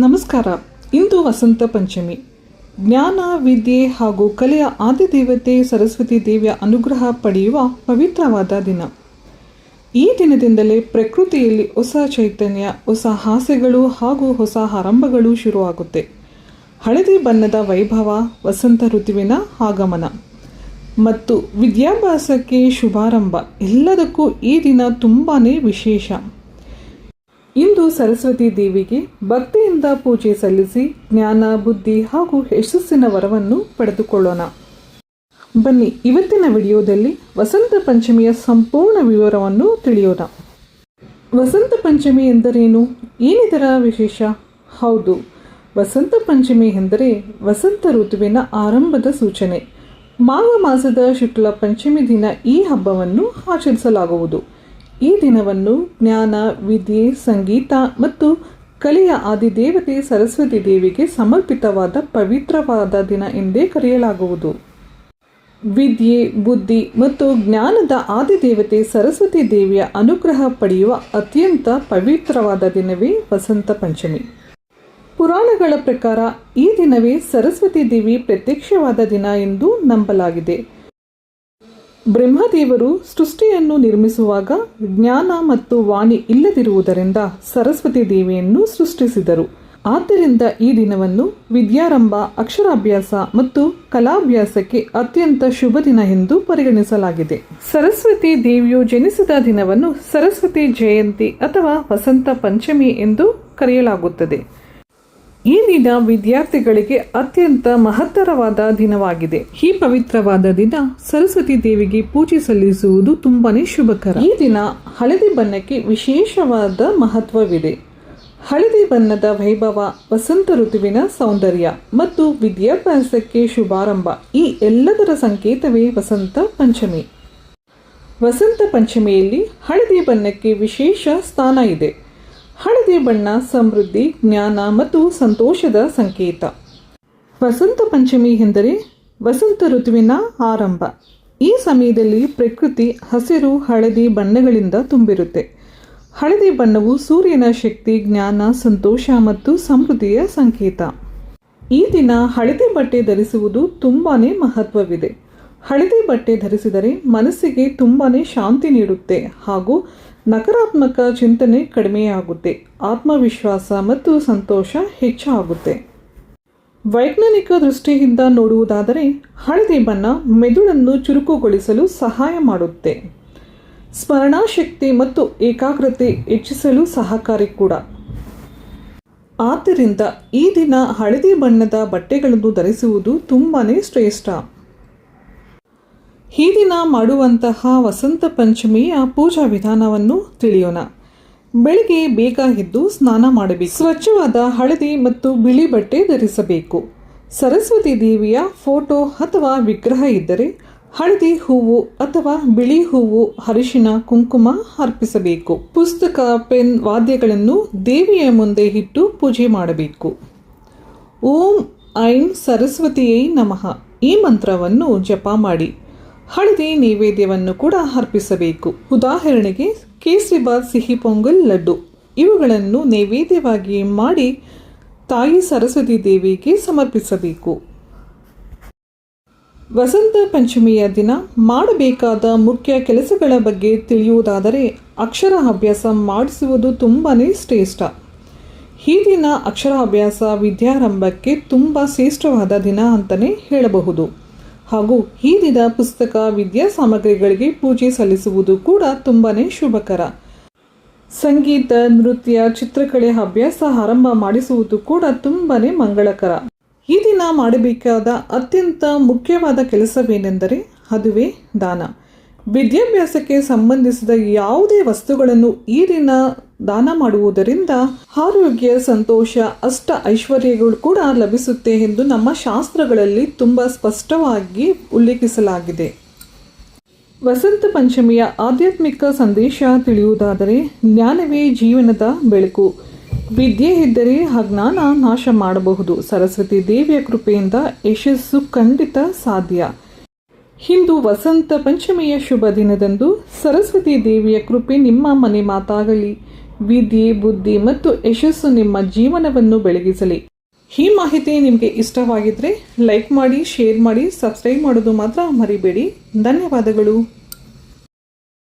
ನಮಸ್ಕಾರ. ಇಂದು ವಸಂತ ಪಂಚಮಿ. ಜ್ಞಾನ, ವಿದ್ಯೆ ಹಾಗೂ ಕಲೆಯ ಆದಿದೇವತೆ ಸರಸ್ವತಿ ದೇವಿಯ ಅನುಗ್ರಹ ಪಡೆಯುವ ಪವಿತ್ರವಾದ ದಿನ. ಈ ದಿನದಿಂದಲೇ ಪ್ರಕೃತಿಯಲ್ಲಿ ಹೊಸ ಚೈತನ್ಯ, ಹೊಸ ಹಾಸ್ಯಗಳು ಹಾಗೂ ಹೊಸ ಆರಂಭಗಳು ಶುರುವಾಗುತ್ತೆ. ಹಳದಿ ಬಣ್ಣದ ವೈಭವ, ವಸಂತ ಋತುವಿನ ಆಗಮನ. ಮತ್ತು ವಿದ್ಯಾಭ್ಯಾಸಕ್ಕೆ ಶುಭಾರಂಭ. ಎಲ್ಲದಕ್ಕೂ ಈ ದಿನ ತುಂಬಾ ವಿಶೇಷ. ಇಂದು ಸರಸ್ವತಿ ದೇವಿಗೆ ಭಕ್ತಿಯಿಂದ ಪೂಜೆ ಸಲ್ಲಿಸಿ ಜ್ಞಾನ, ಬುದ್ಧಿ ಹಾಗೂ ಯಶಸ್ಸಿನ ವರವನ್ನು ಪಡೆದುಕೊಳ್ಳೋಣ. ಬನ್ನಿ, ಇವತ್ತಿನ ವಿಡಿಯೋದಲ್ಲಿ ವಸಂತ ಪಂಚಮಿಯ ಸಂಪೂರ್ಣ ವಿವರವನ್ನು ತಿಳಿಯೋಣ. ವಸಂತ ಪಂಚಮಿ ಎಂದರೇನು? ಏನಿದರ ವಿಶೇಷ? ಹೌದು, ವಸಂತ ಪಂಚಮಿ ಎಂದರೆ ವಸಂತ ಋತುವಿನ ಆರಂಭದ ಸೂಚನೆ. ಮಾಘ ಮಾಸದ ಶುಕ್ಲ ಪಂಚಮಿ ದಿನ ಈ ಹಬ್ಬವನ್ನು ಆಚರಿಸಲಾಗುವುದು. ಈ ದಿನವನ್ನು ಜ್ಞಾನ, ವಿದ್ಯೆ, ಸಂಗೀತ ಮತ್ತು ಕಲೆಯ ಆದಿದೇವತೆ ಸರಸ್ವತಿ ದೇವಿಗೆ ಸಮರ್ಪಿತವಾದ ಪವಿತ್ರವಾದ ದಿನ ಎಂದೇ ಕರೆಯಲಾಗುವುದು. ವಿದ್ಯೆ, ಬುದ್ಧಿ ಮತ್ತು ಜ್ಞಾನದ ಆದಿದೇವತೆ ಸರಸ್ವತಿ ದೇವಿಯ ಅನುಗ್ರಹ ಪಡೆಯುವ ಅತ್ಯಂತ ಪವಿತ್ರವಾದ ದಿನವೇ ವಸಂತ ಪಂಚಮಿ. ಪುರಾಣಗಳ ಪ್ರಕಾರ ಈ ದಿನವೇ ಸರಸ್ವತಿ ದೇವಿ ಪ್ರತ್ಯಕ್ಷವಾದ ದಿನ ಎಂದು ನಂಬಲಾಗಿದೆ. ಬ್ರಹ್ಮದೇವರು ಸೃಷ್ಟಿಯನ್ನು ನಿರ್ಮಿಸುವಾಗ ಜ್ಞಾನ ಮತ್ತು ವಾಣಿ ಇಲ್ಲದಿರುವುದರಿಂದ ಸರಸ್ವತಿ ದೇವಿಯನ್ನು ಸೃಷ್ಟಿಸಿದರು. ಆದ್ದರಿಂದ ಈ ದಿನವನ್ನು ವಿದ್ಯಾರಂಭ, ಅಕ್ಷರಾಭ್ಯಾಸ ಮತ್ತು ಕಲಾಭ್ಯಾಸಕ್ಕೆ ಅತ್ಯಂತ ಶುಭ ದಿನ ಎಂದು ಪರಿಗಣಿಸಲಾಗಿದೆ. ಸರಸ್ವತಿ ದೇವಿಯು ಜನಿಸಿದ ದಿನವನ್ನು ಸರಸ್ವತಿ ಜಯಂತಿ ಅಥವಾ ವಸಂತ ಪಂಚಮಿ ಎಂದು ಕರೆಯಲಾಗುತ್ತದೆ. ಈ ದಿನ ವಿದ್ಯಾರ್ಥಿಗಳಿಗೆ ಅತ್ಯಂತ ಮಹತ್ತರವಾದ ದಿನವಾಗಿದೆ. ಈ ಪವಿತ್ರವಾದ ದಿನ ಸರಸ್ವತಿ ದೇವಿಗೆ ಪೂಜೆ ಸಲ್ಲಿಸುವುದು ತುಂಬಾನೇ ಶುಭಕರ. ಈ ದಿನ ಹಳದಿ ಬಣ್ಣಕ್ಕೆ ವಿಶೇಷವಾದ ಮಹತ್ವವಿದೆ. ಹಳದಿ ಬಣ್ಣದ ವೈಭವ ವಸಂತ ಋತುವಿನ ಸೌಂದರ್ಯ ಮತ್ತು ವಿದ್ಯಾಭ್ಯಾಸಕ್ಕೆ ಶುಭಾರಂಭ. ಈ ಎಲ್ಲದರ ಸಂಕೇತವೇ ವಸಂತ ಪಂಚಮಿ. ವಸಂತ ಪಂಚಮಿಯಲ್ಲಿ ಹಳದಿ ಬಣ್ಣಕ್ಕೆ ವಿಶೇಷ ಸ್ಥಾನ ಇದೆ. ಹಳದಿ ಬಣ್ಣ, ಸಮೃದ್ಧಿ, ಜ್ಞಾನ ಮತ್ತು ಸಂತೋಷದ ಸಂಕೇತ. ವಸಂತ ಪಂಚಮಿ ಎಂದರೆ ವಸಂತ ಋತುವಿನ ಆರಂಭ. ಈ ಸಮಯದಲ್ಲಿ ಪ್ರಕೃತಿ, ಹಸಿರು, ಹಳದಿ ಬಣ್ಣಗಳಿಂದ ತುಂಬಿರುತ್ತೆ. ಹಳದಿ ಬಣ್ಣವು ಸೂರ್ಯನ ಶಕ್ತಿ, ಜ್ಞಾನ, ಸಂತೋಷ ಮತ್ತು ಸಮೃದ್ಧಿಯ ಸಂಕೇತ. ಈ ದಿನ ಹಳದಿ ಬಟ್ಟೆ ಧರಿಸುವುದು ತುಂಬಾನೇ ಮಹತ್ವವಿದೆ. ಹಳದಿ ಬಟ್ಟೆ ಧರಿಸಿದರೆ ಮನಸ್ಸಿಗೆ ತುಂಬಾನೇ ಶಾಂತಿ ನೀಡುತ್ತೆ ಹಾಗೂ ನಕಾರಾತ್ಮಕ ಚಿಂತನೆ ಕಡಿಮೆಯಾಗುತ್ತೆ. ಆತ್ಮವಿಶ್ವಾಸ ಮತ್ತು ಸಂತೋಷ ಹೆಚ್ಚಾಗುತ್ತೆ. ವೈಜ್ಞಾನಿಕ ದೃಷ್ಟಿಯಿಂದ ನೋಡುವುದಾದರೆ, ಹಳದಿ ಬಣ್ಣ ಮೆದುಳನ್ನು ಚುರುಕುಗೊಳಿಸಲು ಸಹಾಯ ಮಾಡುತ್ತೆ. ಸ್ಮರಣಾಶಕ್ತಿ ಮತ್ತು ಏಕಾಗ್ರತೆ ಹೆಚ್ಚಿಸಲು ಸಹಕಾರಿ ಕೂಡ. ಆದ್ದರಿಂದ ಈ ದಿನ ಹಳದಿ ಬಣ್ಣದ ಬಟ್ಟೆಗಳನ್ನು ಧರಿಸುವುದು ತುಂಬಾ ಶ್ರೇಷ್ಠ. ಈ ದಿನ ಮಾಡುವಂತಹ ವಸಂತ ಪಂಚಮಿಯ ಪೂಜಾ ವಿಧಾನವನ್ನು ತಿಳಿಯೋಣ. ಬೆಳಿಗ್ಗೆ ಬೇಗ ಎದ್ದು ಸ್ನಾನ ಮಾಡಬೇಕು. ಸ್ವಚ್ಛವಾದ ಹಳದಿ ಮತ್ತು ಬಿಳಿ ಬಟ್ಟೆ ಧರಿಸಬೇಕು. ಸರಸ್ವತಿ ದೇವಿಯ ಫೋಟೋ ಅಥವಾ ವಿಗ್ರಹ ಇದ್ದರೆ ಹಳದಿ ಹೂವು ಅಥವಾ ಬಿಳಿ ಹೂವು ಅರಿಶಿನ ಕುಂಕುಮ ಅರ್ಪಿಸಬೇಕು. ಪುಸ್ತಕ, ಪೆನ್, ವಾದ್ಯಗಳನ್ನು ದೇವಿಯ ಮುಂದೆ ಇಟ್ಟು ಪೂಜೆ ಮಾಡಬೇಕು. ಓಂ, ಐಂ, ಸರಸ್ವತಿಯೇ ನಮಃ. ಈ ಮಂತ್ರವನ್ನು ಜಪ ಮಾಡಿ. ಹಳದಿ ನೈವೇದ್ಯವನ್ನು ಕೂಡ ಅರ್ಪಿಸಬೇಕು. ಉದಾಹರಣೆಗೆ ಕೇಸರಿಬಾತ್ ಸಿಹಿ ಪೊಂಗಲ್, ಲಡ್ಡು. ಇವುಗಳನ್ನು ನೈವೇದ್ಯವಾಗಿ ಮಾಡಿ ತಾಯಿ ಸರಸ್ವತಿ ದೇವಿಗೆ ಸಮರ್ಪಿಸಬೇಕು. ವಸಂತ ಪಂಚಮಿಯ ದಿನ ಮಾಡಬೇಕಾದ ಮುಖ್ಯ ಕೆಲಸಗಳ ಬಗ್ಗೆ ತಿಳಿಯುವುದಾದರೆ ಅಕ್ಷರ ಅಭ್ಯಾಸ ಮಾಡಿಸುವುದು ತುಂಬಾ ಶ್ರೇಷ್ಠ. ಈ ದಿನ ಅಕ್ಷರ ಅಭ್ಯಾಸ ವಿದ್ಯಾರಂಭಕ್ಕೆ ತುಂಬ ಶ್ರೇಷ್ಠವಾದ ದಿನ ಅಂತಲೇ ಹೇಳಬಹುದು. ಹಾಗೂ ಈ ದಿನ ಪುಸ್ತಕ ವಿದ್ಯಾ ಸಾಮಗ್ರಿಗಳಿಗೆ ಪೂಜೆ ಸಲ್ಲಿಸುವುದು ಕೂಡ ತುಂಬಾನೇ ಶುಭಕರ. ಸಂಗೀತ, ನೃತ್ಯ, ಚಿತ್ರಕಲೆ ಅಭ್ಯಾಸ ಆರಂಭ ಮಾಡಿಸುವುದು ಕೂಡ ತುಂಬಾನೇ ಮಂಗಳಕರ. ಈ ದಿನ ಮಾಡಬೇಕಾದ ಅತ್ಯಂತ ಮುಖ್ಯವಾದ ಕೆಲಸವೇನೆಂದರೆ ಅದುವೇ ದಾನ. ವಿದ್ಯಾಭ್ಯಾಸಕ್ಕೆ ಸಂಬಂಧಿಸಿದ ಯಾವುದೇ ವಸ್ತುಗಳನ್ನು ಈ ದಿನ ದಾನ ಮಾಡುವುದರಿಂದ ಆರೋಗ್ಯ, ಸಂತೋಷ, ಅಷ್ಟ ಐಶ್ವರ್ಯಗಳು ಕೂಡ ಲಭಿಸುತ್ತೆ ಎಂದು ನಮ್ಮ ಶಾಸ್ತ್ರಗಳಲ್ಲಿ ತುಂಬ ಸ್ಪಷ್ಟವಾಗಿ ಉಲ್ಲೇಖಿಸಲಾಗಿದೆ. ವಸಂತ ಪಂಚಮಿಯ ಆಧ್ಯಾತ್ಮಿಕ ಸಂದೇಶ ತಿಳಿಯುವುದಾದರೆ ಜ್ಞಾನವೇ ಜೀವನದ ಬೆಳಕು. ವಿದ್ಯೆ ಇದ್ದರೆ ಅಜ್ಞಾನ ನಾಶ ಮಾಡಬಹುದು. ಸರಸ್ವತಿ ದೇವಿಯ ಕೃಪೆಯಿಂದ ಯಶಸ್ಸು ಖಂಡಿತ ಸಾಧ್ಯ. ಇಂದು ವಸಂತ ಪಂಚಮಿಯ ಶುಭ ದಿನದಂದು ಸರಸ್ವತಿ ದೇವಿಯ ಕೃಪೆ ನಿಮ್ಮ ಮನೆ ಮಾತಾಗಲಿ. ವಿದ್ಯೆ, ಬುದ್ಧಿ ಮತ್ತು ಯಶಸ್ಸು ನಿಮ್ಮ ಜೀವನವನ್ನು ಬೆಳಗಿಸಲಿ. ಈ ಮಾಹಿತಿ ನಿಮಗೆ ಇಷ್ಟವಾಗಿದ್ದರೆ ಲೈಕ್ ಮಾಡಿ, ಶೇರ್ ಮಾಡಿ, ಸಬ್ಸ್ಕ್ರೈಬ್ ಮಾಡೋದು ಮಾತ್ರ ಮರಿಬೇಡಿ. ಧನ್ಯವಾದಗಳು.